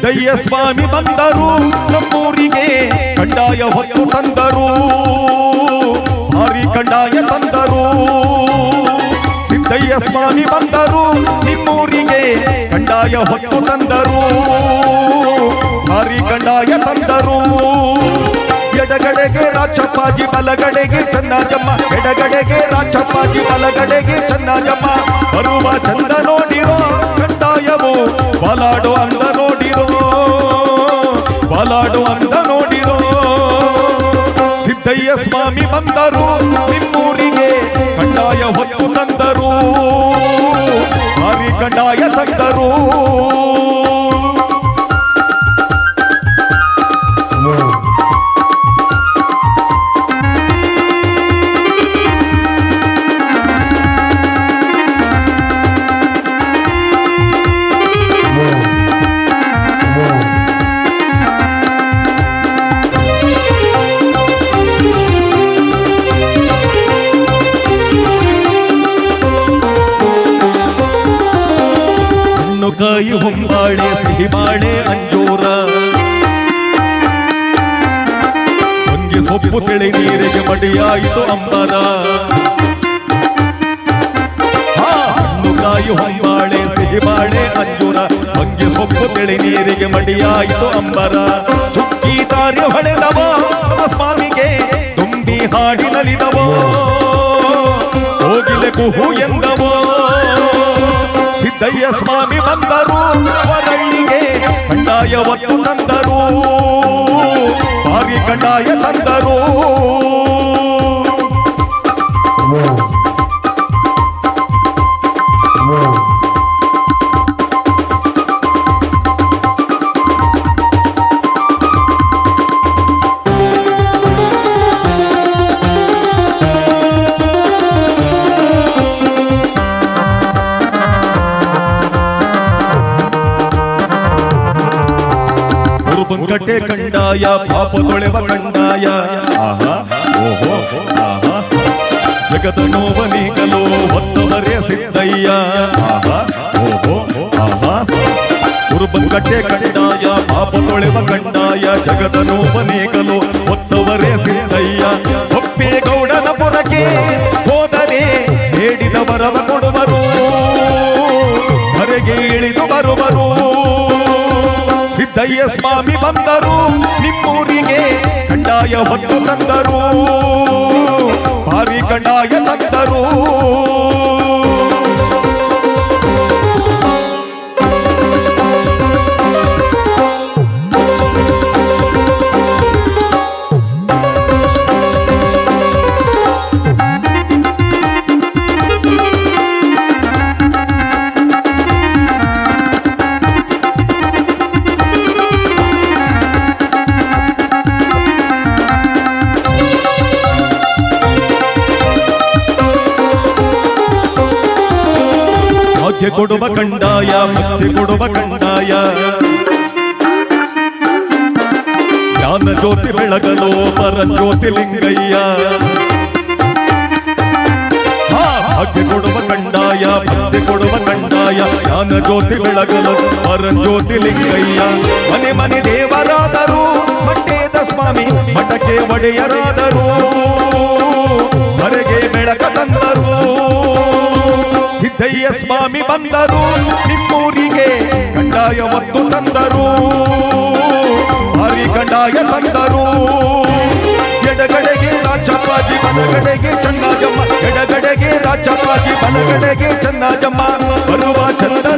ಸಿದ್ದಯ್ಯ ಸ್ವಾಮಿ ಬಂದರು, ನಮ್ಮೂರಿಗೆ ಕಡ್ಡಾಯ ಹೊತ್ತು ತಂದರು. ಭಾರಿ ಕಡ್ಡಾಯ ತಂದರು. ಸಿದ್ದಯ್ಯ ಸ್ವಾಮಿ ಬಂದರು, ನಿಮ್ಮೂರಿಗೆ ಕಡ್ಡಾಯ ಹೊತ್ತು ತಂದರು. ಭಾರಿ ಕಡ್ಡಾಯ ತಂದರು. ಎಡಗಡೆಗೆ ರಾಚಪ್ಪಾಜಿ ಬಲಗಡೆಗೆ ಚನ್ನಾಜಮ್ಮ. ಎಡಗಡೆಗೆ ರಾಚಪ್ಪಾಜಿ ಬಲಗಡೆಗೆ ಚನ್ನಾಜಮ್ಮ. ಬರುವ ಚಂದ ನೋಡಿರೋ ಕಡ್ಡಾಯವು ಬಲಾಡು ಅಂದ ನೋಡಿರೋ ಅಂತ ನೋಡಿರೋ ಸಿದ್ದಯ್ಯ ಸ್ವಾಮಿ ಬಂದರು ನಿಮ್ಮೂರಿಗೆ ಕಡ್ಡಾಯ ಹೊತ್ತು ತಂದರು ಹರಿ ಕಡ್ಡಾಯ ತಂದರು. ಕಾಯಿ ಹೊಂಬಾಳೆ ಸಿಹಿ ಬಾಳೆ ಅಂಜೂರ. ಹೊಂಗೆ ಸೊಪ್ಪು ತಿಳಿ ನೀರಿಗೆ ಮಡಿಯಾಯಿತು ಅಂಬರ. ಕಾಯಿ ಹೊಂಬಾಳೆ ಸಿಹಿ ಬಾಳೆ ಅಂಜೂರ. ಹೊಂಗೆ ಸೊಪ್ಪು ತಿಳಿ ನೀರಿಗೆ ಮಡಿಯಾಯಿತು ಅಂಬರ. ಚುಕ್ಕಿ ತಾರಿ ಹೊಳೆದವ ಸ್ವಾಮಿಗೆ ತುಂಬಿ ಹಾಡಿನಲಿದವೋ ಹೋಗಿಲೆ ಕುಹು ಎಂದವೋ ಸಿದ್ದಯ್ಯ ಸ್ವಾಮಿ ಬಂದರು ಹೊರಳಿಗೆ ಕಡ್ಡಾಯ ಒತ್ತು ತಂದರು ಬಾವಿ ಕಡ್ಡಾಯ ತಂದರು. ಕಟ್ಟೆ ಕಂಡಾಯ, ಪಾಪ ತೊಳೆವ ಕಂಡಾಯ. ಆಹಾ, ಓಹೋ, ಆಹಾ. ಜಗದ ನೋವ ನೀಗಲು ಹೊತ್ತವರೇ ಸಿದ್ದಯ್ಯ. ಆಹಾ, ಓಹೋ, ಆಹಾ. ಕಟ್ಟೆ ಕಂಡಾಯ, ಪಾಪ ತೊಳೆವ ಕಂಡಾಯ. ಜಗದ ನೋವ ನೀಗಲು ಹೊತ್ತವರೇ ಸಿದ್ದಯ್ಯ. ಒಪ್ಪೇಗೌಡನ ಪುರಕ್ಕೆ ಹೋದರೆ ಹೇಳಿದ ಬರವ ಕೊಡುವರು. ಸಿದ್ದಯ್ಯ ಸ್ವಾಮಿ ಬಂದರು ನಿಮ್ಮೂರಿಗೆ ಕಡ್ಡಾಯ ಹೊತ್ತು ತಂದರು. ಭಾರಿ ಕಡ್ಡಾಯ ತಂದರು. ಭಾಗ್ಯ ಕೊಡುವ ಕಂಡಾಯ ಭಕ್ತಿ ಕೊಡುವ ಕಂಡಾಯ. ಜ್ಞಾನ ಜ್ಯೋತಿ ಬೆಳಗಲು ಪರ ಜ್ಯೋತಿಲಿಂಗಯ್ಯ ಹಾ, ಭಾಗ್ಯ ಕೊಡುವ ಕಂಡಾಯ ಭಕ್ತಿ ಕೊಡುವ ಕಂಡಾಯ. ಜ್ಞಾನ ಜ್ಯೋತಿ ಬೆಳಗಲು ಪರ ಜ್ಯೋತಿಲಿಂಗಯ್ಯ ಮನೆ ಮನೆ ದೇವರಾದರು ಮಂಡೇದ ಸ್ವಾಮಿ ಮಠಕ್ಕೆ ಒಡೆಯರಾದರು. ಹೊರಗೆ ಬೆಳಕ ತಂದರು ಸಿದ್ದಯ್ಯ ಸ್ವಾಮಿ ಬಂದರು. ನಿಮ್ಮೂರಿಗೆ ಕಂಡಾಯ ಒತ್ತು ತಂದರು. ಭಾರಿ ಕಂಡಾಯ ತಂದರು. ಎಡಗಡೆಗೆ ರಾಜಪ್ಪಾಜಿ, ಬಲಗಡೆಗೆ ಚನ್ನಾಜಮ್ಮ. ಎಡಗಡೆಗೆ ರಾಜಪ್ಪಾಜಿ, ಬಲಗಡೆಗೆ ಚನ್ನಾಜಮ್ಮ. ಬರುವ ಚಂದ